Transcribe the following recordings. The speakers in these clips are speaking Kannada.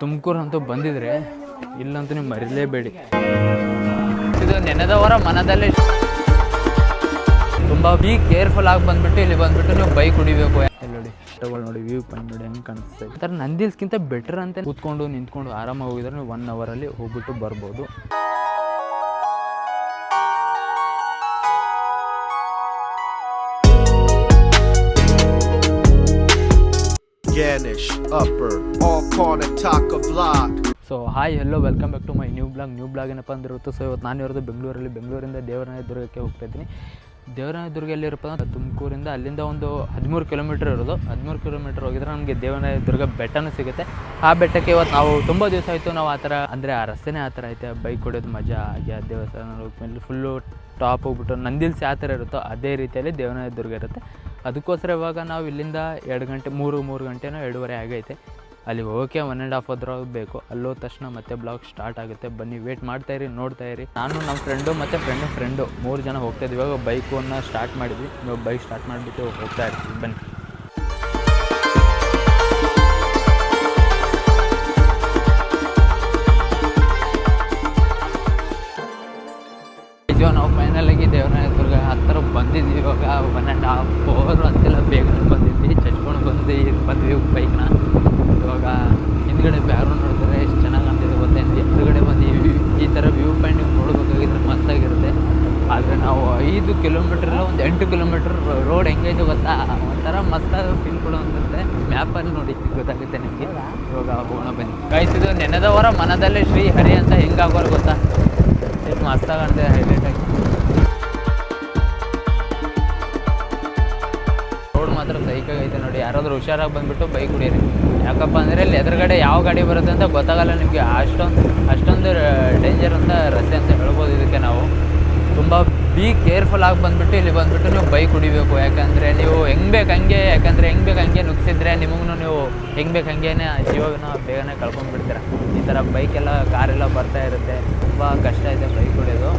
ತುಮಕೂರು ಅಂತೂ ಬಂದಿದ್ರೆ ಇಲ್ಲಂತೂ ನೀವು ಮರಿಲೇಬೇಡಿ. ಇದು ನೆನೆದವರ ಮನದಲ್ಲಿ. ತುಂಬ ಬಿ ಕೇರ್ಫುಲ್ ಆಗಿ ಬಂದ್ಬಿಟ್ಟು ಇಲ್ಲಿ ಬಂದ್ಬಿಟ್ಟು ನೀವು ಬೈಕ್ ಹೊಡಿಬೇಕು ನೋಡಿ ತಗೊಳ್ಳಿ ನೋಡಿ ವ್ಯೂ ಪಾಯಿಂಟ್ ನೋಡಿ ಹೆಂಗೆ ಕಾಣಿಸ್ತದೆ ಈ ಥರ ನಂದಿಲ್ಸ್ಗಿಂತ ಬೆಟರ್ ಅಂತ. ಕೂತ್ಕೊಂಡು ನಿಂತ್ಕೊಂಡು ಆರಾಮಾಗಿ ಹೋಗಿದ್ರೆ ನೀವು ಒನ್ ಅವರಲ್ಲಿ ಹೋಗ್ಬಿಟ್ಟು ಬರ್ಬೋದು. Ganish, Upper, all corner Taka vlog. So hi hello welcome back to my new blog new blog ಏನಪ್ಪ ಅಂದಿರುತ್ತೆ ಸೊ ಇವತ್ತು ನಾನು ಇರೋದು ಬೆಂಗಳೂರಲ್ಲಿ. ಬೆಂಗಳೂರಿಂದ ದೇವರಾಯ ದುರ್ಗಕ್ಕೆ ಹೋಗ್ತಾ ಇದ್ದೀನಿ ದೇವರಾಯ ದುರ್ಗ ಎಲ್ಲಿರಪ್ಪ ಅಂದ್ರೆ ತುಮಕೂರಿಂದ ಅಲ್ಲಿಂದ ಒಂದು ಹದಿಮೂರು ಕಿಲೋಮೀಟ್ರ್ ಇರೋದು. ಹದಿಮೂರು ಕಿಲೋಮೀಟ್ರ್ ಹೋಗಿದ್ರೆ ನಮಗೆ ದೇವರಾಯ ದುರ್ಗ ಬೆಟ್ಟನೂ ಸಿಗುತ್ತೆ. ಆ ಬೆಟ್ಟಕ್ಕೆ ಇವತ್ತು ನಾವು ತುಂಬ ದಿವಸ ಆಯಿತು. ನಾವು ಆ ಥರ ಅಂದರೆ ಆ ರಸ್ತೆನೇ ಆ ಥರ ಐತೆ. ಬೈಕ್ ಹೊಡೆಯೋದು ಮಜಾ ಆಗಿ ಆ ದೇವಸ್ಥಾನ ಫುಲ್ಲು ಟಾಪ್ ಹೋಗ್ಬಿಟ್ಟು ನಂದಿಲ್ಸಿ ಯಾವ ಥರ ಇರುತ್ತೋ ಅದೇ ರೀತಿಯಲ್ಲಿ ದೇವರಾಯ ದುರ್ಗ ಇರುತ್ತೆ. ಅದಕ್ಕೋಸ್ಕರ ಇವಾಗ ನಾವು ಇಲ್ಲಿಂದ ಎರಡು ಗಂಟೆ, ಮೂರು ಮೂರು ಗಂಟೆನೋ ಎರಡೂವರೆ ಆಗೈತೆ. ಅಲ್ಲಿ ಹೋಗೋಕೆ ಒನ್ ಆ್ಯಂಡ್ ಹಾಫ್ ಅದ್ರ ಬೇಕು. ಅಲ್ಲಿ ತಕ್ಷಣ ಮತ್ತೆ ಬ್ಲಾಗ್ ಸ್ಟಾರ್ಟ್ ಆಗುತ್ತೆ. ಬನ್ನಿ ವೇಟ್ ಮಾಡ್ತಾ ಇರಿ, ನೋಡ್ತಾ ಇರಿ. ನಾನು ನಮ್ಮ ಫ್ರೆಂಡು ಮತ್ತು ಫ್ರೆಂಡು ಫ್ರೆಂಡು ಮೂರು ಜನ ಹೋಗ್ತಾ ಇದ್ವಿ. ಇವಾಗ ಬೈಕನ್ನು ಸ್ಟಾರ್ಟ್ ಮಾಡಿದ್ವಿ. ಇವಾಗ ಬೈಕ್ ಸ್ಟಾರ್ಟ್ ಮಾಡಿಬಿಟ್ಟು ಹೋಗ್ತಾ ಇರ್ತೀವಿ. ಬನ್ನಿ. ನಾವು ಫೈನಲಾಗಿ ದೇವರಾಯ ದುರ್ಗ ಹತ್ತಿರ ಬಂದಿದ್ವಿ, ಇವಾಗ ಒನ್ ಆ್ಯಂಡ್ ಹಾಫ್ ಫೋರ್ ಅಂತೆಲ್ಲ ಬೇಗ ಬಂದಿದ್ವಿ, ಚಚ್ಕೊಂಡು ಬಂದು ಇದು ಬಂದ್ವಿ ಬೈಕ್ನ ಇವಾಗ ಹಿಂದ್ಗಡೆ ಬ್ಯಾರು ನೋಡಿದ್ರೆ ಎಷ್ಟು ಚೆನ್ನಾಗಿ ಕಾಣ್ತಿದೆ ಗೊತ್ತೇನು ಎದುರುಗಡೆ ಬಂದು ಈ- ಥರ ವ್ಯೂ ಪಾಯಿಂಟ್ ನೋಡಬೇಕಾಗಿದ್ರೆ ಮಸ್ತಾಗಿರುತ್ತೆ ಆದರೆ ನಾವು ಐದು ಕಿಲೋಮೀಟ್ರ್ ಒಂದು ಎಂಟು ಕಿಲೋಮೀಟ್ರ್ ರೋಡ್ ಹೆಂಗೈತೆ ಗೊತ್ತಾ? ಒಂಥರ ಮಸ್ತಾಗಿ ಫೀಲ್ ಅಂತಂದರೆ ಮ್ಯಾಪಲ್ಲಿ ನೋಡಿ ಗೊತ್ತಾಗುತ್ತೆ ನಿಮಗೆ. ಇವಾಗ ಹೋಗೋಣ ಬನ್ನಿ. ಕಾಯಿಸಿದು ನೆನೆದವರ ಮನದಲ್ಲೇ ಶ್ರೀ ಹರಿ ಅಂತ ಹೆಂಗಾಗೋರು ಗೊತ್ತಾ? ಮಸ್ತಾಗಿ ಹುಷಾರಾಗಿ ಬಂದುಬಿಟ್ಟು ಬೈಕ್ ಹೊಡೀರಿ. ಯಾಕಪ್ಪ ಅಂದರೆ ಇಲ್ಲಿ ಎದುರುಗಡೆ ಯಾವ ಗಾಡಿ ಬರುತ್ತೆ ಅಂತ ಗೊತ್ತಾಗಲ್ಲ ನಿಮಗೆ. ಅಷ್ಟೊಂದು ಅಷ್ಟೊಂದು ಡೇಂಜರ್ ಅಂತ ರಸ್ತೆ ಅಂತ ಹೇಳ್ಬೋದು ಇದಕ್ಕೆ ನಾವು. ತುಂಬ ಬಿ ಕೇರ್ಫುಲ್ ಆಗಿ ಬಂದುಬಿಟ್ಟು ಇಲ್ಲಿ ಬಂದುಬಿಟ್ಟು ನೀವು ಬೈಕ್ ಹೊಡಿಬೇಕು. ಯಾಕಂದರೆ ನೀವು ಹೆಂಗೆ ಬೇಕು ಹಂಗೆ. ಯಾಕಂದರೆ ಹೆಂಗೆ ಬೇಕು ಹಂಗೆ ನುಗ್ಸಿದ್ರೆ ನಿಮಗೂ ನೀವು ಹೆಂಗೆ ಬೇಕು ಹಂಗೆ ಜೀವನ ಬೇಗನೆ ಕಳ್ಕೊಂಡ್ಬಿಡ್ತೀರ. ಈ ಥರ ಬೈಕೆಲ್ಲ ಕಾರೆಲ್ಲ ಬರ್ತಾ ಇರುತ್ತೆ. ತುಂಬ ಕಷ್ಟ ಇದೆ ಬೈಕ್ ಹೊಡೆಯೋದು.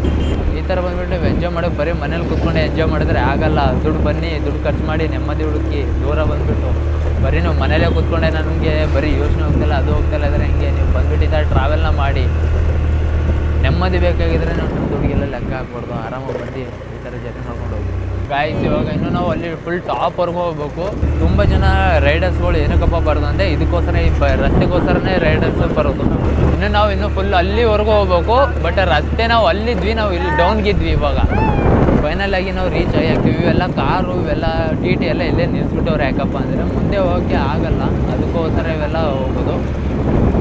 ಈ ಥರ ಬಂದುಬಿಟ್ಟು ನೀವು ಎಂಜಾಯ್ ಮಾಡೋಕೆ ಬರೀ ಮನೇಲಿ ಕೂತ್ಕೊಂಡು ಎಂಜಾಯ್ ಮಾಡಿದ್ರೆ ಆಗಲ್ಲ. ದುಡ್ಡು ಬನ್ನಿ, ದುಡ್ಡು ಖರ್ಚು ಮಾಡಿ ನೆಮ್ಮದಿ ಹುಡುಕಿ ದೂರ ಬಂದ್ಬಿಟ್ಟು. ಬರೀ ನೀವು ಮನೇಲೇ ಕೂತ್ಕೊಂಡೆ ನನಗೆ ಬರೀ ಯೋಚನೆ ಹೋಗ್ತಿಲ್ಲ, ಅದು ಹೋಗ್ತಿಲ್ಲ, ಇದ್ರೆ ಹೆಂಗೆ? ನೀವು ಬಂದ್ಬಿಟ್ಟು ಈ ಥರ ಟ್ರಾವೆಲ್ನ ಮಾಡಿ. ನೆಮ್ಮದಿ ಬೇಕಾಗಿದ್ರೆ ನಾವು ದುಡ್ಡಿಗೆಲ್ಲ ಲೆಕ್ಕ ಹಾಕ್ಬಾರ್ದು, ಆರಾಮಾಗಿ ಬಂದು ಈ ಥರ ಜರ್ನಿ ಮಾಡ್ಕೊಂಡು ಹೋಗಿ. ಗಾಯ್ಸ್ ಇವಾಗ ಇನ್ನೂ ನಾವು ಅಲ್ಲಿ ಫುಲ್ ಟಾಪ್ವರೆಗೂ ಹೋಗ್ಬೇಕು. ತುಂಬ ಜನ ರೈಡರ್ಸ್ಗಳು ಏನಕ್ಕಪ್ಪ ಬರೋದು ಅಂದರೆ ಇದಕ್ಕೋಸ್ಕರ ಈ ಬ, ರಸ್ತೆಗೋಸ್ಕರನೇ ರೈಡರ್ಸ್ ಬರೋದು. ಇನ್ನು ನಾವು ಇನ್ನೂ ಫುಲ್ ಅಲ್ಲಿವರೆಗೂ ಹೋಗ್ಬೇಕು ಬಟ್ ರಸ್ತೆ ನಾವು ಅಲ್ಲಿದ್ವಿ ನಾವು ಇಲ್ಲಿ ಡೌನ್ಗಿದ್ವಿ ಇವಾಗ. ಫೈನಲ್ ಆಗಿ ನಾವು ರೀಚ್ ಆಗಿ ಇವೆಲ್ಲ ಕಾರು, ಇವೆಲ್ಲ ಟಿ ಟಿ ಎಲ್ಲ ಇಲ್ಲೇ ನಿಲ್ಲಿಸ್ಬಿಟ್ಟವ್ರೆ ಯಾಕಪ್ಪ ಅಂದರೆ ಮುಂದೆ ಹೋಗೋಕ್ಕೆ ಆಗಲ್ಲ. ಅದಕ್ಕೋಸ್ಕರ ಇವೆಲ್ಲ ಹೋಗೋದು.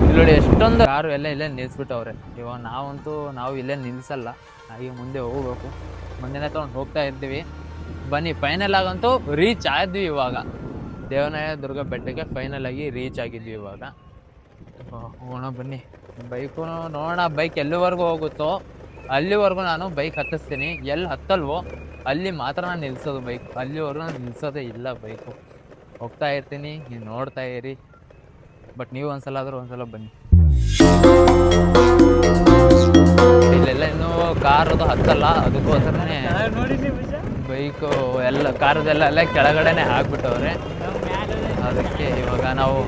ಇಲ್ಲಿ ನೋಡಿ ಎಷ್ಟೊಂದು ಕಾರು ಎಲ್ಲ ಇಲ್ಲೇ ನಿಲ್ಲಿಸ್ಬಿಟ್ಟವ್ರೆ ಇವಾಗ ನಾವಂತೂ ನಾವು ಇಲ್ಲೇ ನಿಲ್ಲಿಸಲ್ಲ ಹಾಗೆ ಮುಂದೆ ಹೋಗಬೇಕು. ಮುಂದೆನೇ ತೊಗೊಂಡು ಹೋಗ್ತಾ ಇರ್ತೀವಿ. ಬನ್ನಿ ಫೈನಲ್ ಆಗಂತೂ ರೀಚ್ ಆದ್ವಿ ಇವಾಗ. ದೇವನಾಯ ದುರ್ಗ ಬೆಟ್ಟಕ್ಕೆ ಫೈನಲ್ ಆಗಿ ರೀಚ್ ಆಗಿದ್ವಿ ಇವಾಗ. ಹೋಗೋಣ ಬನ್ನಿ. ಬೈಕು ನೋಡೋಣ ಬೈಕ್ ಎಲ್ಲಿವರೆಗೂ ಹೋಗುತ್ತೋ. ಅಲ್ಲಿವರೆಗೂ ನಾನು ಬೈಕ್ ಹತ್ತಿಸ್ತೀನಿ. ಎಲ್ಲಿ ಹತ್ತಲ್ವೋ, ಅಲ್ಲಿ ಮಾತ್ರ ನಾನು ನಿಲ್ಲಿಸೋದು ಬೈಕ್ ಅಲ್ಲಿವರೆಗೂ ನಾನು ನಿಲ್ಲಿಸೋದೇ ಇಲ್ಲ ಬೈಕು ಹೋಗ್ತಾ ಇರ್ತೀನಿ, ನೀವು ನೋಡ್ತಾ ಇರಿ. ಬಟ್ ನೀವು ಒಂದ್ಸಲ ಆದರೂ ಒಂದ್ಸಲ ಬನ್ನಿ. ಇಲ್ಲೆಲ್ಲ ಇನ್ನೂ ಕಾರದು ಹತ್ತಲ್ಲ, ಅದಕ್ಕೋಸ್ಕರನೇ ಬೈಕು ಎಲ್ಲ ಕಾರದೆಲ್ಲ ಕೆಳಗಡೆನೆ ಹಾಕ್ಬಿಟ್ಟವ್ರೆ. ಅದಕ್ಕೆ ಇವಾಗ ನಾವು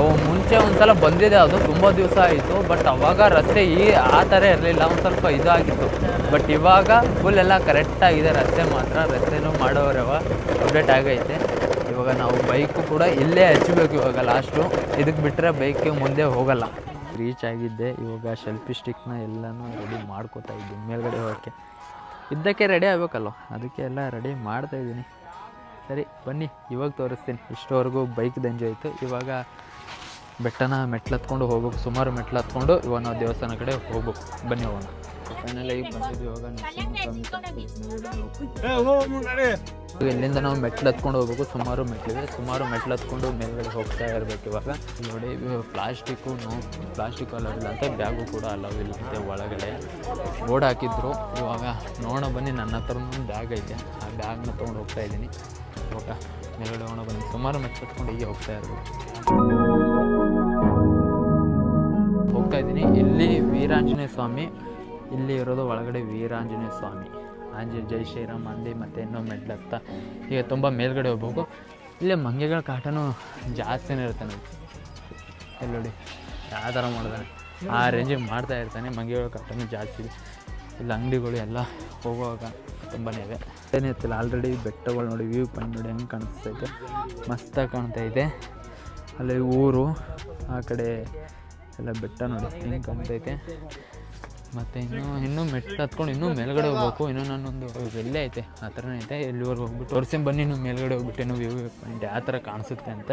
ಅವು ಮುಂಚೆ ಒಂದ್ಸಲ ಬಂದಿದೆ ಅದು, ತುಂಬ ದಿವಸ ಆಯಿತು. ಬಟ್ ಅವಾಗ ರಸ್ತೆ ಈ, ಆ ಥರ ಇರಲಿಲ್ಲ, ಒಂದು ಸ್ವಲ್ಪ ಇದಾಗಿತ್ತು ಬಟ್ ಇವಾಗ ಫುಲ್ ಎಲ್ಲ ಕರೆಕ್ಟಾಗಿದೆ ರಸ್ತೆ ಮಾತ್ರ, ರಸ್ತೆನೂ ಮಾಡೋರವ ಅಪ್ಡೇಟ್ ಆಗೈತೆ. ಇವಾಗ ನಾವು ಬೈಕು ಕೂಡ ಇಲ್ಲೇ ಹಚ್ಚಬೇಕು ಇವಾಗ ಲಾಸ್ಟು ಇದಕ್ಕೆ ಬಿಟ್ಟರೆ ಬೈಕ್ ಮುಂದೆ ಹೋಗಲ್ಲ. ರೀಚ್ ಆಗಿದ್ದೆ, ಇವಾಗ ಸೆಲ್ಫಿ ಸ್ಟಿಕ್ನ ಎಲ್ಲನೂ ರೆಡಿ ಮಾಡ್ಕೋತಾ ಇದ್ದೀನಿ, ಮೇಲ್ಗಡೆ ಹೋಗೋಕ್ಕೆ. ಇದ್ದಕ್ಕೆ ರೆಡಿ ಆಗಬೇಕಲ್ವ? ಅದಕ್ಕೆ ಎಲ್ಲ ರೆಡಿ ಮಾಡ್ತಾ ಇದ್ದೀನಿ. ಸರಿ, ಬನ್ನಿ, ಇವಾಗ ತೋರಿಸ್ತೀನಿ. ಇಷ್ಟವರೆಗೂ ಬೈಕ್ ಎಂಜಾಯ್ ಆಯಿತು. ಇವಾಗ ಬೆಟ್ಟನ ಮೆಟ್ಲು ಹತ್ಕೊಂಡು ಹೋಗ್ಬೇಕು ಸುಮಾರು ಮೆಟ್ಲು ಹತ್ಕೊಂಡು ಇವಾಗ ನಾವು ದೇವಸ್ಥಾನ ಕಡೆ ಹೋಗ್ಬೇಕು. ಬನ್ನಿ ಹೋಗೋಣ. ಫೈನಲ್ ಆಗಿ ಬಂದಿದ್ವಿ ಇವಾಗ ಇಲ್ಲಿಂದ ನಾವು ಮೆಟ್ಲು ಹತ್ಕೊಂಡು ಹೋಗ್ಬೇಕು ಸುಮಾರು ಮೆಟ್ಲಿದೆ. ಸುಮಾರು ಮೆಟ್ಲು ಹತ್ಕೊಂಡು ಮೇಲ್ಗಡೆ ಹೋಗ್ತಾ ಇರ್ಬೇಕು ಇವಾಗ. ನೋಡಿ ಪ್ಲಾಸ್ಟಿಕ್ಕು ನೋ ಪ್ಲಾಸ್ಟಿಕ್ ಅಲವ್ ಇಲ್ಲ ಅಂತ ಬ್ಯಾಗು ಕೂಡ ಅಲವ್ ಇಲ್ಲ ಅಂತೆ ಒಳಗಡೆ. ಬೋರ್ಡ್ ಹಾಕಿದ್ರು. ಇವಾಗ ನೋಡೋಣ ಬನ್ನಿ ನನ್ನ ಹತ್ರನೂ ಒಂದು ಬ್ಯಾಗ್ ಐತೆ. ಆ ಬ್ಯಾಗ್ನ ತೊಗೊಂಡು ಹೋಗ್ತಾ ಇದ್ದೀನಿ. ಇವಾಗ ಮೇಲ್ಗಡೆ ಹೋಗೋಣ ಬನ್ನಿ. ಸುಮಾರು ಮೆಟ್ಲು ಹತ್ಕೊಂಡು ಹೀಗೆ ಹೋಗ್ತಾ ಇರ್ಬೇಕು. ಇದ್ದೀನಿ. ಇಲ್ಲಿ ವೀರಾಂಜನೇಯ ಸ್ವಾಮಿ, ಇಲ್ಲಿ ಇರೋದು ಒಳಗಡೆ ವೀರಾಂಜನೇಯ ಸ್ವಾಮಿ. ಆಂಜನೇಯ, ಜೈ ಶ್ರೀರಾಮ್ ಅಂದಿ ಮತ್ತು ಇನ್ನೂ ಮೆಟ್ಲತ್ತ ಈಗ ತುಂಬ ಮೇಲ್ಗಡೆ ಹೋಗ್ಬೇಕು. ಇಲ್ಲಿ ಮಂಗೆಗಳ ಕಾಟನೂ ಜಾಸ್ತಿನೇ ಇರುತ್ತೆ ನೋಡಿ ಇಲ್ಲಿ ನೋಡಿ, ಯಾವ ಥರ ಮಾಡಿದಾನೆ ಆ ರೇಂಜಿಗೆ ಮಾಡ್ತಾ ಇರ್ತಾನೆ, ಮಂಗೆಗಳ ಕಾಟನೂ ಜಾಸ್ತಿ. ಇದೆ ಇಲ್ಲಿ ಅಂಗಡಿಗಳು ಎಲ್ಲ ಹೋಗುವಾಗ ತುಂಬಾ ಇವೆ. ಏನೇ ಇರ್ತಿಲ್ಲ ಆಲ್ರೆಡಿ ಬೆಟ್ಟಗಳು ನೋಡಿ ವ್ಯೂ ಪಾಯಿಂಟ್ ನೋಡಿ ಹೆಂಗೆ ಕಾಣಿಸ್ತೈತೆ ಮಸ್ತಾಗಿ ಕಾಣ್ತಾ ಇದೆ. ಅಲ್ಲಿ ಊರು, ಆ ಕಡೆ ಎಲ್ಲ ಬೆಟ್ಟ ನೋಡಿ, ಹಿಂಗೆ ಕಾಣ್ತೈತೆ ಮತ್ತು ಇನ್ನೂ ಇನ್ನೂ ಮೆಟ್ಟು ಹತ್ಕೊಂಡು ಇನ್ನೂ ಮೇಲ್ಗಡೆ ಹೋಗ್ಬೇಕು. ಇನ್ನೂ ನಾನೊಂದು ಎಲ್ಲೇ ಐತೆ, ಆ ಥರನೇ ಐತೆ. ಎಲ್ಲಿವರೆಗೆ ಹೋಗ್ಬಿಟ್ಟು ತೋರಿಸಿ ಬನ್ನಿ, ಇನ್ನೂ ಮೇಲ್ಗಡೆ ಹೋಗ್ಬಿಟ್ಟೇನೋ ವ್ಯೂ ಪಾಯಿಂಟ್ ಯಾವ ಥರ ಕಾಣಿಸುತ್ತೆ ಅಂತ.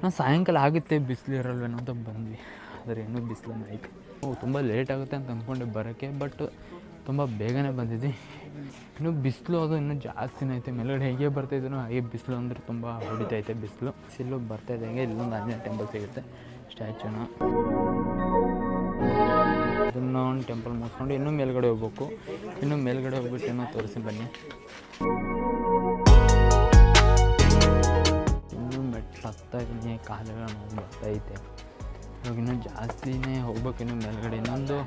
ನಾವು ಸಾಯಂಕಾಲ ಆಗುತ್ತೆ ಬಿಸಿಲು ಇರಲ್ವೇನೋ ಅಂತ ಬಂದ್ವಿ. ಆದರೆ ಇನ್ನೂ ಬಿಸಿಲು ಐತೆ. ತುಂಬ ಲೇಟ್ ಆಗುತ್ತೆ ಅಂತ ಅಂದ್ಕೊಂಡೆ ಬರೋಕ್ಕೆ ಬಟ್ ತುಂಬ ಬೇಗನೆ ಬಂದಿದ್ವಿ. ಇನ್ನೂ ಬಿಸಿಲು ಅದು ಇನ್ನೂ ಜಾಸ್ತಿನೇ ಐತೆ. ಮೇಲ್ಗಡೆ ಹೇಗೆ ಬರ್ತಾಯಿದ್ರು ಹಾಗೆ ಬಿಸಿಲು ಅಂದರೆ ತುಂಬ ಹೊಡಿತೈತೆ ಬಿಸಿಲು. ಬಿಸಿಲು ಬರ್ತಾಯಿದ್ದಂಗೆ ಇಲ್ಲೊಂದು ಆಂಜನೇಯ ಟೆಂಪಲ್ ಸಿಗುತ್ತೆ. ಸ್ಟ್ಯಾಚ್ಯೂನ ಅದನ್ನು ಒಂದು ಟೆಂಪಲ್ ಮುಗಿಸ್ಕೊಂಡು ಇನ್ನೂ ಮೇಲ್ಗಡೆ ಹೋಗ್ಬೇಕು. ಇನ್ನೂ ಮೇಲ್ಗಡೆ ಹೋಗ್ಬಿಟ್ಟು ಏನೋ ತೋರಿಸಿ ಬನ್ನಿ. ಇನ್ನೂ ಮೆಟ್ಲು ಹತ್ತಾ ಇದ್ದೀನಿ ಕಾಲುಗಳ ನೋವು ಬರ್ತೈತೆ. ಇವಾಗ ಇನ್ನೂ ಜಾಸ್ತಿನೇ ಹೋಗ್ಬೇಕು ಇನ್ನು ಮೇಲ್ಗಡೆ. ಇನ್ನೊಂದು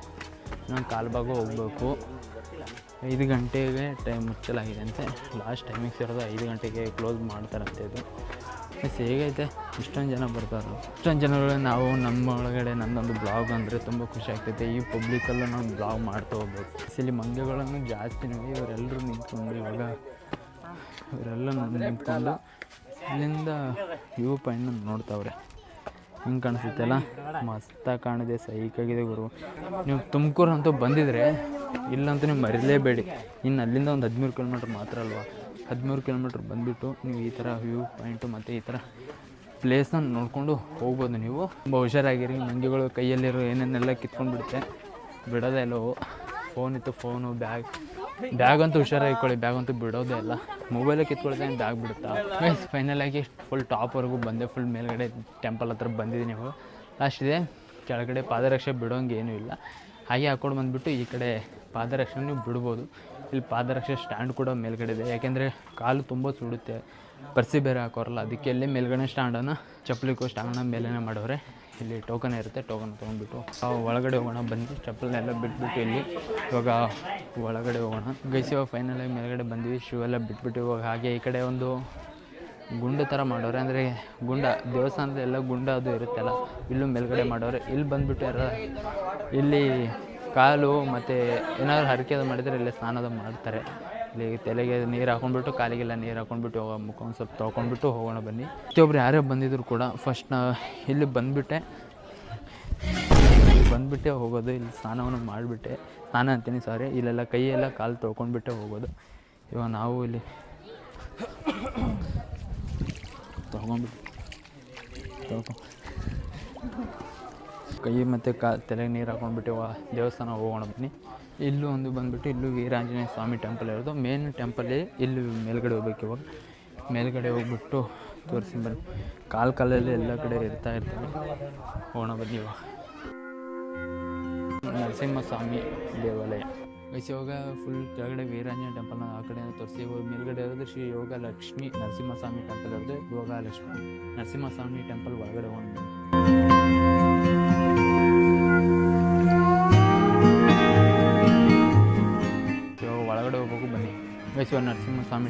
ಇನ್ನೊಂದು ಕಾಲು ಭಾಗ ಹೋಗ್ಬೇಕು. ಐದು ಗಂಟೆಗೆ ಟೈಮ್ ಮುಚ್ಚಲಾಗಿದೆ ಅಂತೆ. ಲಾಸ್ಟ್ ಟೈಮಿಂಗ್ಸ್ ಇರೋದು ಐದು ಗಂಟೆಗೆ ಕ್ಲೋಸ್ ಮಾಡ್ತಾರಂತೆ ಇದು. ಹೇಗೈತೆ? ಇಷ್ಟೊಂದು ಜನ ಬರ್ತಾರೆ ಇಷ್ಟೊಂದು ಜನಗಳು ನಾವು ನಮ್ಮ ಒಳಗಡೆ ನನ್ನೊಂದು ಬ್ಲಾಗ್ ಅಂದರೆ ತುಂಬ ಖುಷಿ ಆಗ್ತೈತೆ. ಈ ಪಬ್ಲಿಕಲ್ಲೂ ನಾವು ಬ್ಲಾಗ್ ಮಾಡ್ತಾ ಹೋಗ್ಬೇಕು ಇಲ್ಲಿ ಮಂಗಗಳನ್ನು ಜಾಸ್ತಿ ನೋಡಿ ಇವರೆಲ್ಲರೂ ನಿಂತ್ಕೊಂಡು ಇವಾಗ ಇವರೆಲ್ಲ ನಿಂತ್ಕೊಂಡು ಇಲ್ಲಿಂದ ವ್ಯೂ ಪಾಯಿಂಟ್ ನೋಡ್ತಾವ್ರೆ. ಹಿಂಗೆ ಕಾಣಿಸುತ್ತಲ್ಲ ಮಸ್ತಾಗಿ ಕಾಣಿದೆ ಸೈಕಾಗಿದೆ ಗುರು. ನೀವು ತುಮಕೂರು ಅಂತೂ ಬಂದಿದ್ರೆ ಇಲ್ಲಂತೂ ನೀವು ಮರಿಲೇಬೇಡಿ. ಇನ್ನು ಅಲ್ಲಿಂದ ಒಂದು ಹದಿಮೂರು ಕಿಲೋಮೀಟ್ರ್ ಮಾತ್ರ ಅಲ್ವಾ? ಹದಿಮೂರು ಕಿಲೋಮೀಟ್ರ್ ಬಂದುಬಿಟ್ಟು ನೀವು ಈ ಥರ ವ್ಯೂ ಪಾಯಿಂಟು ಮತ್ತು ಈ ಥರ ಪ್ಲೇಸ್ನ ನೋಡಿಕೊಂಡು ಹೋಗ್ಬೋದು ನೀವು. ತುಂಬ ಹುಷಾರಾಗಿರಿ, ಮಂಗಿಗಳು ಕೈಯಲ್ಲಿರೋ ಏನೇನೆಲ್ಲ ಕಿತ್ಕೊಂಡು ಬಿಡುತ್ತೆ ಬಿಡೋದೇ ಇಲ್ಲ ಫೋನ್ ಇತ್ತು ಫೋನು ಬ್ಯಾಗ್ ಬ್ಯಾಗ್ ಅಂತೂ ಹುಷಾರಾಗಿಕೊಳ್ಳಿ ಬ್ಯಾಗ್ ಅಂತೂ ಬಿಡೋದೇ ಇಲ್ಲ. ಮೊಬೈಲೇ ಕಿತ್ಕೊಳ್ತಾ ಬ್ಯಾಗ್ ಬಿಡುತ್ತಾ? ಫೈನಲ್ ಆಗಿ ಫುಲ್ ಟಾಪ್ವರೆಗೂ ಬಂದೆ ಫುಲ್ ಮೇಲ್ಗಡೆ ಟೆಂಪಲ್ ಹತ್ರ ಬಂದಿದ್ದೀನಿ ನೀವು. ಲಾಸ್ಟ್ ಇದೆ, ಕೆಳಗಡೆ ಪಾದರಕ್ಷೆ ಬಿಡೋಂಗೆ ಏನೂ ಇಲ್ಲ. ಹಾಗೆ ಹಾಕ್ಕೊಂಡು ಬಂದುಬಿಟ್ಟು ಈ ಕಡೆ ಪಾದರಕ್ಷೆ ನೀವು ಬಿಡ್ಬೋದು. ಇಲ್ಲಿ ಪಾದರಕ್ಷೆ ಸ್ಟ್ಯಾಂಡ್ ಕೂಡ ಮೇಲ್ಗಡೆ ಇದೆ. ಯಾಕೆಂದರೆ ಕಾಲು ತುಂಬ ಸುಡುತ್ತೆ. ಪರ್ಸಿ ಬೇರೆ ಹಾಕೋರಲ್ಲ, ಅದಕ್ಕೆ ಇಲ್ಲಿ ಮೇಲ್ಗಡೆ ಸ್ಟ್ಯಾಂಡನ್ನು ಚಪ್ಪಲಿಗೂ ಸ್ಟ್ಯಾಂಡನ್ನ ಮೇಲೇ ಮಾಡೋರೆ. ಇಲ್ಲಿ ಟೋಕನ್ ಇರುತ್ತೆ ಟೋಕನ್ ತೊಗೊಂಡ್ಬಿಟ್ಟು. ಆ, ಒಳಗಡೆ ಹೋಗೋಣ, ಬಂದು ಚಪ್ಪಲನ್ನೆಲ್ಲ ಬಿಟ್ಬಿಟ್ಟು ಇಲ್ಲಿ ಇವಾಗ ಒಳಗಡೆ ಹೋಗೋಣ. ಗೈಸ್, ಇವಾಗ ಫೈನಲಾಗಿ ಮೇಲ್ಗಡೆ ಬಂದ್ವಿ. ಶೂ ಎಲ್ಲ ಬಿಟ್ಬಿಟ್ಟು ಇವಾಗ ಹಾಗೆ ಈ ಕಡೆ ಒಂದು ಗುಂಡು ಥರ ಮಾಡೋರೆ. ಅಂದರೆ ಗುಂಡ, ದೇವಸ್ಥಾನದ ಎಲ್ಲ ಗುಂಡ ಅದು ಇರುತ್ತಲ್ಲ, ಇಲ್ಲೂ ಮೇಲ್ಗಡೆ ಮಾಡೋರೆ. ಇಲ್ಲಿ ಬಂದುಬಿಟ್ಟು ಇಲ್ಲಿ ಕಾಲು ಮತ್ತು ಏನಾದರೂ ಹರಕೆ ಮಾಡಿದರೆ ಇಲ್ಲೇ ಸ್ನಾನದ ಮಾಡ್ತಾರೆ. ಇಲ್ಲಿ ತಲೆಗೆ ನೀರು ಹಾಕೊಂಡ್ಬಿಟ್ಟು, ಕಾಲಿಗೆಲ್ಲ ನೀರು ಹಾಕೊಂಡ್ಬಿಟ್ಟು ಹೋಗೋ ಮುಖ ಒಂದು ಸ್ವಲ್ಪ ತೊಗೊಂಡ್ಬಿಟ್ಟು ಹೋಗೋಣ ಬನ್ನಿ. ಪ್ರತಿಯೊಬ್ರು ಯಾರೇ ಬಂದಿದ್ರು ಕೂಡ ಫಸ್ಟ್ ನಾ ಇಲ್ಲಿ ಬಂದುಬಿಟ್ಟೆ. ಬಂದುಬಿಟ್ಟೆ ಹೋಗೋದು, ಇಲ್ಲಿ ಸ್ನಾನವನ್ನು ಮಾಡಿಬಿಟ್ಟೆ. ಸ್ನಾನ ಅಂತೀನಿ ಸಾರಿ ಇಲ್ಲೆಲ್ಲ ಕೈಯೆಲ್ಲ ಕಾಲು ತೊಳ್ಕೊಂಡ್ಬಿಟ್ಟೆ ಹೋಗೋದು. ಇವಾಗ ನಾವು ಇಲ್ಲಿ ತೊಗೊಂಡ್ಬಿಟ್ಟು ತೊಳ್ಕೊ ಕೈ ಮತ್ತು ಕಾ ತಲೆಗೆ ನೀರು ಹಾಕೊಂಡ್ಬಿಟ್ಟು ಇವಾಗ ದೇವಸ್ಥಾನ ಹೋಗೋಣ ಬನ್ನಿ. ಇಲ್ಲೂ ಒಂದು ಬಂದುಬಿಟ್ಟು ಇಲ್ಲೂ ವೀರಾಂಜನೇಯ ಸ್ವಾಮಿ ಟೆಂಪಲ್ ಇರೋದು. ಮೇನ್ ಟೆಂಪಲ್ಲಿ ಇಲ್ಲಿ ಮೇಲ್ಗಡೆ ಹೋಗ್ಬೇಕು ಇವಾಗ. ಮೇಲ್ಗಡೆ ಹೋಗ್ಬಿಟ್ಟು ತೋರಿಸಿ ಬನ್ನಿ. ಕಾಲು ಕಾಲಲ್ಲಿ ಎಲ್ಲ ಕಡೆ ಇರ್ತಾ ಇರ್ತಾರೆ ಹೋಗೋಣ ಬನ್ನಿ ಇವಾಗ. ನರಸಿಂಹಸ್ವಾಮಿ ದೇವಾಲಯ. ವಯಸ್ಸು ಯೋಗ ಫುಲ್ ಕೆಳಗಡೆ ವೀರಾಂಜನ ಟೆಂಪಲ್ನ ಆ ಕಡೆ ತೋರಿಸಿ. ಮೇಲ್ಗಡೆ ಇರೋದು ಶ್ರೀ ಯೋಗ ಲಕ್ಷ್ಮಿ ನರಸಿಂಹಸ್ವಾಮಿ ಟೆಂಪಲ್ ಇರೋದು. ಯೋಗ ಲಕ್ಷ್ಮಿ ನರಸಿಂಹಸ್ವಾಮಿ ಟೆಂಪಲ್ ಒಳಗಡೆ ಹೋಗಿ ಬನ್ನಿ ವಯಸ್ಸು ನರಸಿಂಹಸ್ವಾಮಿ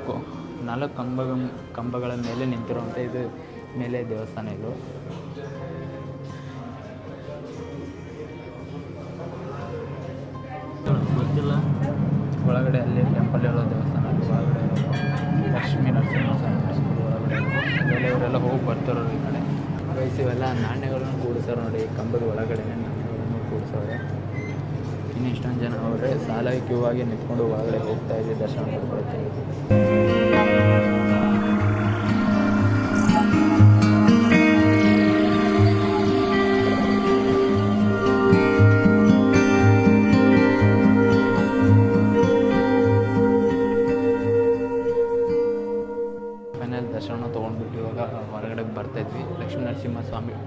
ನಾಲ್ಕು ನಾಲ್ಕು ಕಂಬ ಕಂಬಗಳ ಮೇಲೆ ನಿಂತಿರುವಂಥ ಇದು ಮೇಲೆ ದೇವಸ್ಥಾನ ಇದು. ಗೊತ್ತಿಲ್ಲ. ಒಳಗಡೆ ಅಲ್ಲಿ ಟೆಂಪಲ್ ಇರೋ ದೇವಸ್ಥಾನ ಒಳಗಡೆ ಲಕ್ಷ್ಮೀ ನರಸಿಂಹಸ್ವಾಮಿ ಒಳಗಡೆ ಇವರೆಲ್ಲ ಹೋಗಿ ಬರ್ತಾರೋ ಈ ಕಡೆ. ಇವೆಲ್ಲ ನಾಣ್ಯಗಳನ್ನು ಕೂಡಿಸೋರು ನೋಡಿ ಕಂಬದ ಒಳಗಡೆ ನಾಣ್ಯಗಳನ್ನು ಕೂಡಿಸೋರೆ ಇನ್ನು ಇಷ್ಟೊಂದು ಜನ ಅವರೇ ಸಾಲಾಗಿ ಕ್ಯೂ ಆಗಿ ನಿಂತ್ಕೊಂಡು ಹೋಗಲೇ ಹೋಗ್ತಾ ಇದ್ದೆ ದರ್ಶನ ಮಾಡ್ಕೊಳ್ತೀನಿ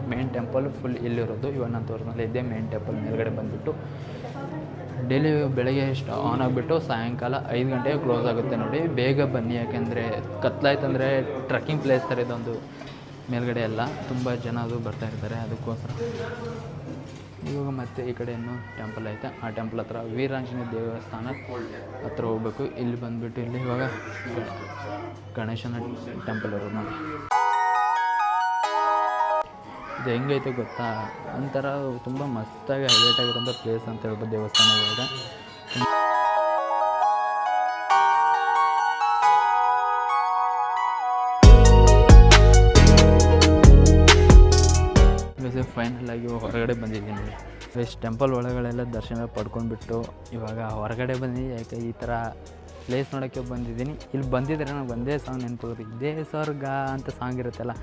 ಮೇನ್ ಟೆಂಪಲ್ ಫುಲ್ ಇಲ್ಲಿರೋದು. ಇವಾಗ ನಾನು ತೋರಿಸ್ಮೇಲೆ ಮೇನ್ ಟೆಂಪಲ್ ಮೇಲ್ಗಡೆ ಬಂದುಬಿಟ್ಟು ಡೈಲಿ ಬೆಳಗ್ಗೆ ಎಷ್ಟು ಆನ್ ಆಗಿಬಿಟ್ಟು ಸಾಯಂಕಾಲ ಐದು ಗಂಟೆಗೆ ಕ್ಲೋಸ್ ಆಗುತ್ತೆ ನೋಡಿ. ಬೇಗ ಬನ್ನಿ ಯಾಕೆಂದರೆ ಕತ್ಲಾಯ್ತಂದರೆ ಟ್ರಕ್ಕಿಂಗ್ ಪ್ಲೇಸ್ ಥರ ಇದೊಂದು ಮೇಲ್ಗಡೆ ಎಲ್ಲ. ತುಂಬ ಜನ ಅದು ಬರ್ತಾ ಇರ್ತಾರೆ ಅದಕ್ಕೋಸ್ಕರ. ಇವಾಗ ಮತ್ತೆ ಈ ಕಡೆ ಇನ್ನೂ ಟೆಂಪಲ್ ಐತೆ. ಆ ಟೆಂಪಲ್ ಹತ್ರ ವೀರಾಂಜನೇಯ ದೇವಸ್ಥಾನ ಹತ್ರ ಹೋಗ್ಬೇಕು. ಇಲ್ಲಿ ಬಂದುಬಿಟ್ಟು ಇಲ್ಲಿ ಇವಾಗ ಗಣೇಶನ ಟೆಂಪಲ್ ಇರೋದು ನೋಡಿ. ಇದು ಹೆಂಗೈತೆ ಗೊತ್ತಾ? ಒಂಥರ ತುಂಬ ಮಸ್ತಾಗಿ ಹೈಲೈಟ್ ಆಗಿರೋಂಥ ಪ್ಲೇಸ್ ಅಂತ ಹೇಳ್ಬೋದು ದೇವಸ್ಥಾನ ಇವಾಗ ಫೈನಲ್ ಆಗಿ ಹೊರಗಡೆ ಬಂದಿದ್ದೀನಿ. ವೆಸ್ಟ್ ಟೆಂಪಲ್ ಒಳಗಡೆಲ್ಲ ದರ್ಶನ ಪಡ್ಕೊಂಡ್ಬಿಟ್ಟು ಇವಾಗ ಹೊರಗಡೆ ಬಂದು ಯಾಕೆ ಈ ಥರ ಪ್ಲೇಸ್ ನೋಡೋಕ್ಕೆ ಬಂದಿದ್ದೀನಿ. ಇಲ್ಲಿ ಬಂದಿದ್ರೆ ನನಗೆ ಒಂದೇ ಸಾಂಗ್ ನೆನಪು ಇದೇ ಸ್ವರ್ಗ ಅಂತ ಸಾಂಗ್ ಇರುತ್ತಲ್ಲ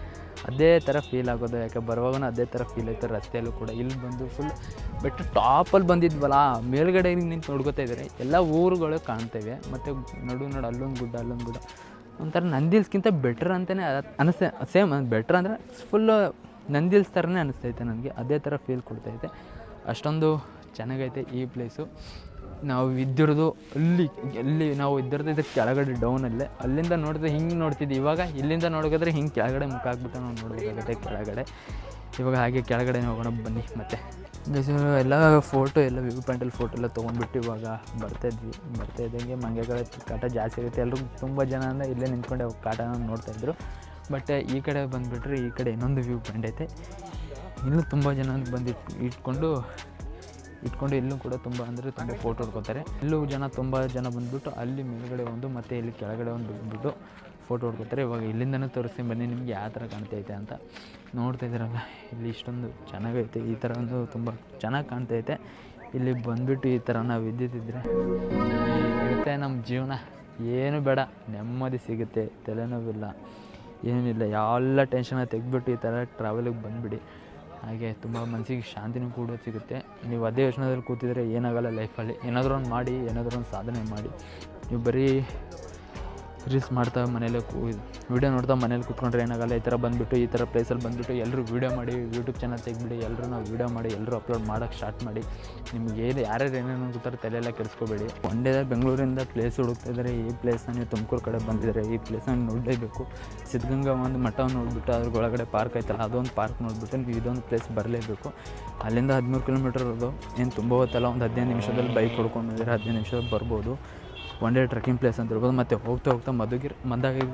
ಅದೇ ಥರ ಫೀಲ್ ಆಗೋದು ಯಾಕೆ ಬರುವಾಗೂ ಅದೇ ಥರ ಫೀಲ್ ಆಯಿತು ರಸ್ತೆಯಲ್ಲೂ ಕೂಡ. ಇಲ್ಲಿ ಬಂದು ಫುಲ್ ಬೆಟ್ಟ ಟಾಪಲ್ಲಿ ಬಂದಿದ್ವಲ್ಲ, ಮೇಲ್ಗಡೆ ನಿಂತು ನೋಡ್ಕೋತಾ ಇದ್ದಾರೆ. ಎಲ್ಲ ಊರುಗಳು ಕಾಣ್ತೇವೆ, ಮತ್ತು ನಡು ನಡು ಅಲ್ಲೊಂದು ಗುಡ್ಡ ಅಲ್ಲೊಂದು ಗುಡ್ಡ. ಒಂಥರ ನಂದಿಲ್ಸ್ಗಿಂತ ಬೆಟ್ರ್ ಅಂತಲೇ ಅನಿಸ್ತೇ ಸೇಮ್ ಬೆಟ್ರ್ ಅಂದರೆ ಫುಲ್ಲು ನಂದಿಲ್ಸ್ ಥರನೇ ಅನಿಸ್ತೈತೆ ನನಗೆ. ಅದೇ ಥರ ಫೀಲ್ ಕೊಡ್ತೈತೆ. ಅಷ್ಟೊಂದು ಚೆನ್ನಾಗೈತೆ ಈ ಪ್ಲೇಸು ನಾವು ಇದ್ದಿರೋದು ಅಲ್ಲಿ, ಎಲ್ಲಿ ನಾವು ಇದ್ದಿರೋದು ಇದಕ್ಕೆ ಕೆಳಗಡೆ ಡೌನಲ್ಲೇ ಅಲ್ಲಿಂದ ನೋಡಿದ್ರೆ ಹಿಂಗೆ ನೋಡ್ತಿದ್ವಿ. ಇವಾಗ ಇಲ್ಲಿಂದ ನೋಡೋಕಾದ್ರೆ ಹಿಂಗೆ ಕೆಳಗಡೆ ಮುಖ ಹಾಕ್ಬಿಟ್ಟು ನಾವು ನೋಡಬೇಕಾಗುತ್ತೆ ಕೆಳಗಡೆ. ಇವಾಗ ಹಾಗೆ ಕೆಳಗಡೆ ಹೋಗೋಣ, ಬನ್ನಿ ಮತ್ತೆ. ಎಲ್ಲ ಫೋಟೋ ಎಲ್ಲ ವ್ಯೂ ಪಾಯಿಂಟಲ್ಲಿ ಫೋಟೋ ಎಲ್ಲ ತೊಗೊಂಡ್ಬಿಟ್ಟು ಇವಾಗ ಬರ್ತಾಯಿದ್ವಿ ಬರ್ತಾ ಇದ್ದಂಗೆ ಮಂಗೆಗಳ ಕಾಟ ಜಾಸ್ತಿ ಇರುತ್ತೆ. ಎಲ್ಲರೂ ತುಂಬ ಜನ ಅಂದರೆ ಇಲ್ಲೇ ನಿಂತ್ಕೊಂಡೆ ಕಾಟನ ನೋಡ್ತಾಯಿದ್ರು ಬಟ್ ಈ ಕಡೆ ಬಂದುಬಿಟ್ರೆ ಈ ಕಡೆ ಇನ್ನೊಂದು ವ್ಯೂ ಪಾಯಿಂಟ್ ಐತೆ. ಇನ್ನೂ ತುಂಬ ಜನ ಬಂದು ಇಟ್ಕೊಂಡು ಇಟ್ಕೊಂಡು ಇಲ್ಲೂ ಕೂಡ ತುಂಬ ಅಂದರೆ ತುಂಬ ಫೋಟೋ ಹೊಡ್ಕೊತಾರೆ. ಇಲ್ಲೂ ಜನ ತುಂಬ ಜನ ಬಂದುಬಿಟ್ಟು ಅಲ್ಲಿ ಮೇಲುಗಡೆ ಒಂದು ಮತ್ತು ಇಲ್ಲಿ ಕೆಳಗಡೆ ಒಂದು ಬಂದುಬಿಟ್ಟು ಫೋಟೋ ಹೊಡ್ಕೊತಾರೆ. ಇವಾಗ ಇಲ್ಲಿಂದನೂ ತೋರಿಸ್ತೀನಿ ಬನ್ನಿ ನಿಮಗೆ ಯಾವ ಥರ ಕಾಣ್ತೈತೆ ಅಂತ. ನೋಡ್ತಾ ಇದ್ದೀರಲ್ಲ ಇಲ್ಲಿ ಇಷ್ಟೊಂದು ಚೆನ್ನಾಗೈತೆ. ಈ ಥರ ಒಂದು ತುಂಬ ಚೆನ್ನಾಗಿ ಕಾಣ್ತೈತೆ ಇಲ್ಲಿ ಬಂದುಬಿಟ್ಟು ಈ ಥರ ನಾವು ಇದ್ದಿದ್ದಿದ್ರೆ ಇರುತ್ತೆ ನಮ್ಮ ಜೀವನ. ಏನು ಬೇಡ ನೆಮ್ಮದಿ ಸಿಗುತ್ತೆ ತಲೆನೋವಿಲ್ಲ ಏನಿಲ್ಲ. ಎಲ್ಲ ಟೆನ್ಷನ ತೆಗೆದ್ಬಿಟ್ಟು ಈ ಥರ ಟ್ರಾವೆಲಿಗೆ ಬಂದುಬಿಡಿ. ಹಾಗೆ ತುಂಬ ಮನಸ್ಸಿಗೆ ಶಾಂತಿನೂ ಕೂಡ ಸಿಗುತ್ತೆ. ನೀವು ಅದೇ ಯೋಚನೆದಲ್ಲಿ ಕೂತಿದ್ರೆ ಏನಾಗಲ್ಲ ಲೈಫಲ್ಲಿ ಏನಾದರೂ ಒಂದು ಮಾಡಿ, ಏನಾದರೂ ಒಂದು ಸಾಧನೆ ಮಾಡಿ. ನೀವು ಬರೀ ರೀಲ್ಸ್ ಮಾಡ್ತಾ ಮನೇಲೆ ಕೂ ವೀಡಿಯೋ ನೋಡ್ತಾ ಮನೇಲಿ ಕೂತ್ಕೊಂಡ್ರೆ ಏನಾಗಲ್ಲ, ಈ ಥರ ಬಂದುಬಿಟ್ಟು, ಈ ಥರ ಪ್ಲೇಸಲ್ಲಿ ಬಂದುಬಿಟ್ಟು ಎಲ್ಲರೂ ವೀಡಿಯೋ ಮಾಡಿ ಯೂಟ್ಯೂಬ್ ಚಾನಲ್ ತೆಗಿಬಿಡಿ ಎಲ್ಲರೂ ನಾವು ವೀಡಿಯೋ ಮಾಡಿ ಎಲ್ಲರೂ ಅಪ್ಲೋಡ್ ಮಾಡೋಕ್ಕೆ ಸ್ಟಾರ್ಟ್ ಮಾಡಿ. ನಿಮ್ಗೆ ಏನು ಯಾರ್ಯಾರು ಏನೇನು ಅನ್ಕೋತಾರೆ ತಲೆಯೆಲ್ಲ ಕೆಡಿಸ್ಕೋಬೇಡಿ. ಒನ್ ಡೇದಾಗ ಬೆಂಗಳೂರಿಂದ ಪ್ಲೇಸ್ ಹುಡುಕ್ತಾ ಇದ್ದಾರೆ ಈ ಪ್ಲೇಸ್ನ ನೀವು ತುಮಕೂರು ಕಡೆ ಬಂದಿದ್ದಾರೆ ಈ ಪ್ಲೇಸ್ನ ನೋಡಲೇಬೇಕು. ಸಿದ್ಧಗಂಗಾ ಒಂದು ಮಠ ನೋಡಿಬಿಟ್ಟು ಅದ್ರ ಒಳಗಡೆ ಪಾರ್ಕ್ ಐತಲ್ಲ, ಅದೊಂದು ಪಾರ್ಕ್ ನೋಡಿಬಿಟ್ಟು ನೀವು ಇದೊಂದು ಪ್ಲೇಸ್ ಬರಲೇಬೇಕು. ಅಲ್ಲಿಂದ ಹದಿಮೂರು ಕಿಲೋಮೀಟರ್ ಇರೋದು, ಏನು ತುಂಬ ಹೊತ್ತಲ್ಲ, ಒಂದು ಹದಿನೈದು ನಿಮಿಷದಲ್ಲಿ ಬೈಕ್ ಹೊಡ್ಕೊಂಡು ಬಂದಿದ್ರೆ ಹದಿನೈದು ನಿಮಿಷದಲ್ಲಿ ಬರ್ಬೋದು. ಒನ್ ಡೇ ಟ್ರೆಕ್ಕಿಂಗ್ ಪ್ಲೇಸ್ ಅಂತ ಇರ್ಬೋದು ಮತ್ತು ಹೋಗ್ತಾ ಹೋಗ್ತಾ ಮಧುಗಿರಿ ಮಂದಾಗಿರಿ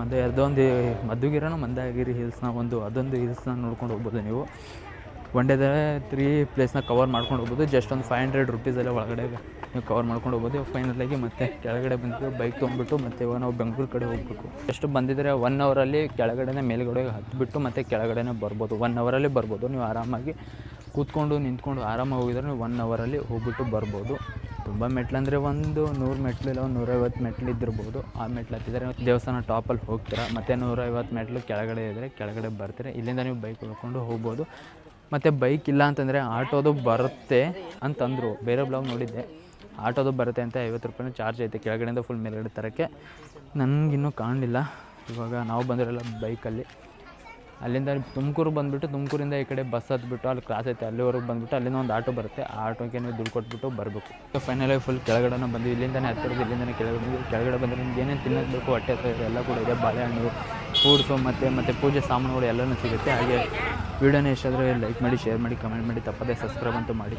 ಮಂದ ಅದೊಂದು ಮಧುಗಿರನೋ ಮಂದಾಗಿರಿ ಹಿಲ್ಸ್ನ ಒಂದು, ಅದೊಂದು ಹಿಲ್ಸ್ನ ನೋಡ್ಕೊಂಡು ಹೋಗ್ಬೋದು ನೀವು. ಒನ್ ಡೇದ ತ್ರೀ ಪ್ಲೇಸ್ನ ಕವರ್ ಮಾಡ್ಕೊಂಡು ಹೋಗ್ಬೋದು. ಜಸ್ಟ್ ಒಂದು ಫೈವ್ ಹಂಡ್ರೆಡ್ ರುಪೀಸಲ್ಲಿ ಒಳಗಡೆ ನೀವು ಕವರ್ ಮಾಡ್ಕೊಂಡು ಹೋಗ್ಬೋದು. ಫೈನಲಾಗಿ ಮತ್ತೆ ಕೆಳಗಡೆ ಬಂದು ಬೈಕ್ ತೊಗೊಂಡ್ಬಿಟ್ಟು ಮತ್ತೆ ಇವಾಗ ನಾವು ಬೆಂಗಳೂರು ಕಡೆ ಹೋಗಬೇಕು. ಎಷ್ಟು ಬಂದಿದ್ರೆ ಒನ್ ಅವರಲ್ಲಿ ಕೆಳಗಡೆನೇ ಮೇಲುಗಡೆ ಹತ್ಬಿಟ್ಟು ಮತ್ತೆ ಕೆಳಗಡೆನೇ ಬರ್ಬೋದು. ಒನ್ ಅವರಲ್ಲಿ ಬರ್ಬೋದು. ನೀವು ಆರಾಮಾಗಿ ಕೂತ್ಕೊಂಡು ನಿಂತ್ಕೊಂಡು ಆರಾಮಾಗಿ ಹೋಗಿದ್ರೆ ನೀವು ಒನ್ ಅವರಲ್ಲಿ ಹೋಗ್ಬಿಟ್ಟು ಬರ್ಬೋದು. ತುಂಬ ಮೆಟ್ಲಂದರೆ ಒಂದು ನೂರು ಮೆಟ್ಲು ಇಲ್ಲ, ಒಂದು ನೂರೈವತ್ತು ಮೆಟ್ಲು ಇದ್ದಿರ್ಬೋದು. ಆ ಮೆಟ್ಲು ಹತ್ತಿದ್ರೆ ದೇವಸ್ಥಾನ ಟಾಪಲ್ಲಿ ಹೋಗ್ತೀರಾ, ಮತ್ತು ನೂರೈವತ್ತು ಮೆಟ್ಲು ಕೆಳಗಡೆ ಇದ್ದರೆ ಕೆಳಗಡೆ ಬರ್ತೀರಾ, ಇಲ್ಲಿಂದ ನೀವು ಬೈಕ್ ಉಳ್ಕೊಂಡು ಹೋಗ್ಬೋದು. ಮತ್ತು ಬೈಕ್ ಇಲ್ಲ ಅಂತಂದರೆ ಆಟೋದು ಬರುತ್ತೆ ಅಂತಂದರು, ಬೇರೆ ಬ್ಲಾಗ್ ನೋಡಿದ್ದೆ. ಆಟೋದು ಬರುತ್ತೆ ಅಂತ ಐವತ್ತು ರೂಪಾಯಿನೂ ಚಾರ್ಜ್ ಐತೆ, ಕೆಳಗಡೆಯಿಂದ ಫುಲ್ ಮೇಲ್ಗಡೆ ತರೋಕ್ಕೆ. ನನಗಿನ್ನೂ ಕಾಣಲಿಲ್ಲ. ಇವಾಗ ನಾವು ಬಂದಿರಲ್ಲ ಬೈಕಲ್ಲಿ. ಅಲ್ಲಿಂದ ತುಮಕೂರು ಬಂದುಬಿಟ್ಟು, ತುಮಕೂರಿಂದ ಈ ಕಡೆ ಬಸ್ ಹತ್ಬಿಟ್ಟು, ಅಲ್ಲಿ ಕ್ರಾಸ್ ಐತೆ, ಅಲ್ಲಿವರೆಗೆ ಬಂದುಬಿಟ್ಟು ಅಲ್ಲಿಂದ ಒಂದು ಆಟೋ ಬರುತ್ತೆ. ಆ ಆಟೋಗೆ ನೀವು ದುಡ್ಡು ಕೊಟ್ಬಿಟ್ಟು ಬರಬೇಕು. ಫೈನಲಾಗಿ ಫುಲ್ ಕೆಳಗಡೆನ ಬಂದು ಇಲ್ಲಿಂದನೇ ಹತ್ತಿರೋದು ಇಲ್ಲಿಂದನೇ ಕೆಳಗಡೆ ಬಂದು ಕೆಳಗಡೆ ಬಂದರೆ ನಿಮ್ಗೆ ಏನೇನು ತಿನ್ನೋದು ಹೊಟ್ಟೆ ಹತ್ರ ಎಲ್ಲ ಕೂಡ ಇದೆ. ಬಾಳೆಹಣ್ಣು ಫ್ರೂಟ್ಸು ಮತ್ತು ಮತ್ತು ಪೂಜೆ ಸಾಮಾನುಗಳು ಎಲ್ಲನೂ ಸಿಗುತ್ತೆ. ಹಾಗೆ ವೀಡಿಯೋನ ಎಷ್ಟಾದರೂ ಲೈಕ್ ಮಾಡಿ ಶೇರ್ ಮಾಡಿ ಕಮೆಂಟ್ ಮಾಡಿ. ತಪ್ಪದೇ ಸಬ್ಸ್ಕ್ರೈಬ್ ಅಂತೂ ಮಾಡಿ.